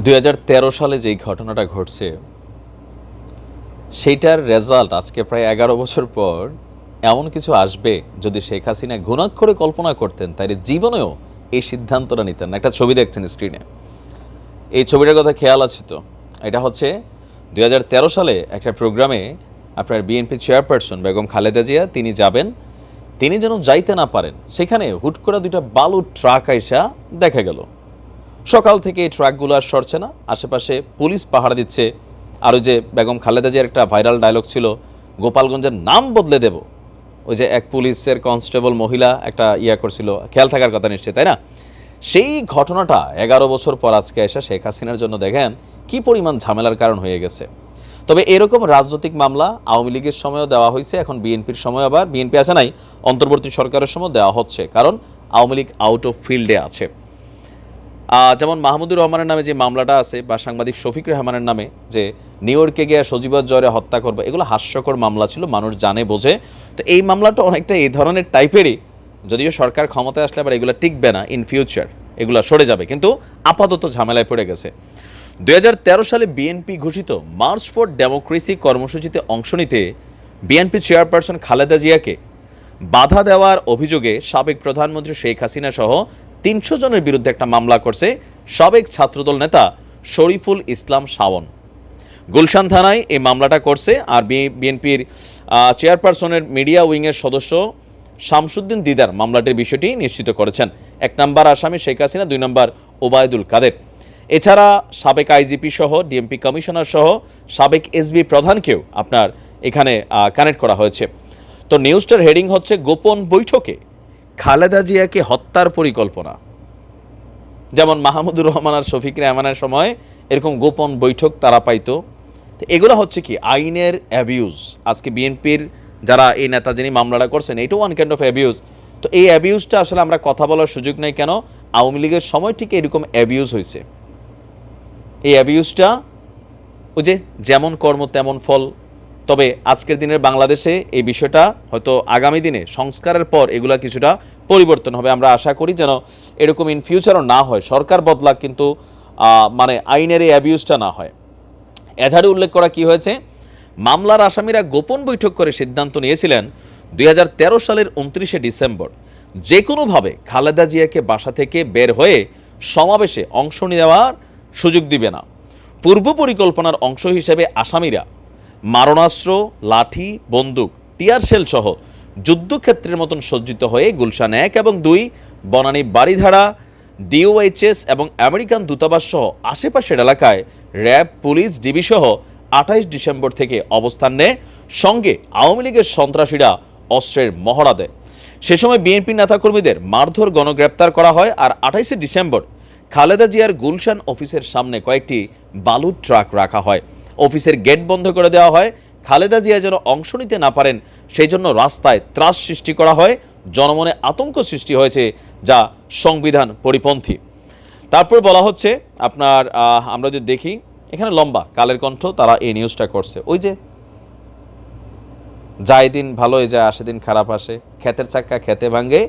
দুই হাজার তেরো সালে যেই ঘটনাটা ঘটছে, সেইটার রেজাল্ট আজকে প্রায় এগারো বছর পর এমন কিছু আসবে যদি শেখ হাসিনা ঘুণাক্ষরে কল্পনা করতেন, তাইলে জীবনেও এই সিদ্ধান্তটা নিতেন না। একটা ছবি দেখছেন স্ক্রিনে এই ছবিটার কথা খেয়াল আছে তো? এটা হচ্ছে দু হাজার তেরো সালে একটা প্রোগ্রামে আপনার বিএনপি চেয়ারপারসন বেগম খালেদা জিয়া, তিনি যাবেন। তিনি যেন যাইতে না পারেন, সেখানে হুট করে দুইটা বালু ট্রাক আইসা দেখা গেল। সকাল থেকে এই ট্রাকগুলো আর সরছে না। আশেপাশে পুলিশ পাহারা দিচ্ছে। আর ওই যে বেগম খালেদা জিয়ার একটা ভাইরাল ডায়লগ ছিল, গোপালগঞ্জের নাম বদলে দেব। ওই যে এক পুলিশের কনস্টেবল মহিলা একটা ইয়া করছিল, খেয়াল থাকার কথা নিশ্চয়ই, তাই না? সেই ঘটনাটা এগারো বছর পর আজকে এসে শেখ হাসিনার জন্য দেখেন কি পরিমাণ ঝামেলার কারণ হয়ে গেছে। তবে এরকম রাজনৈতিক মামলা আওয়ামী লীগের সময়ও দেওয়া হয়েছে, এখন বিএনপির সময় আবার। বিএনপি আসে নাই, অন্তর্বর্তী সরকারের সময় দেওয়া হচ্ছে, কারণ আওয়ামী লীগ আউট অফ ফিল্ডে আছে। যেমন মাহমুদুর রহমানের নামে যে মামলাটা আছে, বা সাংবাদিক শফিক রহমানের নামে যে নিউ ইয়র্কে গিয়ে সজীবত জয়রে হত্যা করবে, এগুলো হাস্যকর মামলা ছিল, মানুষ জানে, বোঝে। তো এই মামলাটা অনেকটা এই ধরনের টাইপেরই, যদিও সরকার ক্ষমতায় আসলে আবার এগুলো টিকবে না ইন ফিউচার এগুলো সরে যাবে, কিন্তু আপাতত ঝামেলায় পড়ে গেছে। দু হাজার তেরো সালে বিএনপি ঘোষিত মার্চ ফর ডেমোক্রেসি কর্মসূচিতে অংশ নিতে বিএনপি চেয়ারপারসন খালেদা জিয়াকে বাধা দেওয়ার অভিযোগে সাবেক প্রধানমন্ত্রী শেখ হাসিনা সহ তিনশো জনের বিরুদ্ধে একটা মামলা করছে সাবেক ছাত্রদল নেতা শরীফুল ইসলাম শাওন। গুলশান থানায় এই মামলাটা করছে আর বিএনপির চেয়ারপারসনের মিডিয়া উইংয়ের সদস্য শামসুদ্দিন দিদার মামলাটির বিষয়টি নিশ্চিত করেছেন। এক নম্বর আসামি শেখ হাসিনা, দুই নম্বর ওবায়দুল কাদের। এছাড়া সাবেক আইজিপি সহ, ডিএমপি কমিশনার সহ, সাবেক এসবি প্রধানকেও আপনার এখানে কানেক্ট করা হয়েছে। তো নিউজটার হেডিং হচ্ছে গোপন বৈঠকে খালেদা জিয়াকে হত্যার পরিকল্পনা। যেমন মাহমুদুর রহমান আর শফিক রেহমানের সময় এরকম গোপন বৈঠক তারা পাইতো। এগুলো হচ্ছে কি, আইনের অ্যাবিউজ আজকে বিএনপির যারা এই নেতা যিনি মামলাটা করছেন এটাও ওয়ান কাইন্ড অফ অ্যাবিউজ তো এই অ্যাবিউজটা আসলে আমরা কথা বলার সুযোগ নেই কেন? আওয়ামী লীগের সময় ঠিক এরকম অ্যাবিউজ হয়েছে এই অ্যাবিউজটা ওই যে যেমন কর্ম তেমন ফল তবে আজকের দিনের বাংলাদেশে এই বিষয়টা হয়তো আগামী দিনে সংস্কারের পর এগুলা কিছুটা পরিবর্তন হবে। আমরা আশা করি যেন এরকম ইন ফিউচারও না হয়। সরকার বদলাক কিন্তু মানে আইনের এই অ্যাবিউজটা না হয়। এছাড়া উল্লেখ করা কি হয়েছে? মামলার আসামিরা গোপন বৈঠক করে সিদ্ধান্ত নিয়েছিলেন দুই হাজার তেরো সালের উনত্রিশে ডিসেম্বর। যে কোনোভাবে খালেদা জিয়াকে বাসা থেকে বের হয়ে সমাবেশে অংশ নেওয়ার সুযোগ দিবে না। পূর্ব পরিকল্পনার অংশ হিসেবে আসামিরা মারণাস্ত্র, লাঠি, বন্দুক, টিয়ার সহ যুদ্ধক্ষেত্রের মতন সজ্জিত হয়ে গুলশান এক এবং দুই, বনানী বাড়িধারা ডিওএইচএস এবং আমেরিকান দূতাবাস সহ আশেপাশের এলাকায় র্যাব, পুলিশ, ডিবি সহ আঠাইশ ডিসেম্বর থেকে অবস্থান নেয়। সঙ্গে আওয়ামী লীগের সন্ত্রাসীরা অস্ত্রের মহড়া দেয়। সে সময় বিএনপি নেতাকর্মীদের মারধর, গণগ্রেপ্তার করা হয় আর আঠাইশে ডিসেম্বর খালেদা জিয়ার গুলশান অফিসের সামনে কয়েকটি বালুর ট্রাক রাখা হয়। অফিসের গেট বন্ধ করে দেওয়া হয়। খালেদা জিয়া যেন অংশ নিতে না পারেন, সেই জন্য রাস্তায় ত্রাস সৃষ্টি করা হয়, জনমনে আতঙ্ক সৃষ্টি হয়েছে যা সংবিধান পরিপন্থী। তারপর বলা হচ্ছে, আপনার আমরা যদি দেখি, এখানে লম্বা, কালের কণ্ঠ, তারা এই নিউজটা করছে। ওই যে যায় দিন ভালো হয়ে যায় আসে দিন খারাপ আসে, ক্ষেতের চাক্কা খেতে ভাঙে,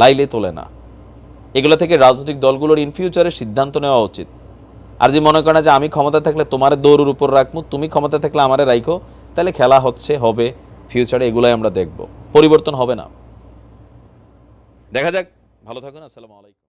লাইলে তোলে না। এগুলো থেকে রাজনৈতিক দলগুলোর ইন ফিউচারে সিদ্ধান্ত নেওয়া উচিত। আর যদি মনে করে না যে আমি ক্ষমতা থাকলে তোমার দৌড়ের উপর রাখব, তুমি ক্ষমতা থাকলে আমারে রাখো তাহলে খেলা হচ্ছে, হবে ফিউচারে এগুলাই আমরা দেখব। পরিবর্তন হবে না। দেখা যাক, ভালো থাকুন, আসসালামু আলাইকুম।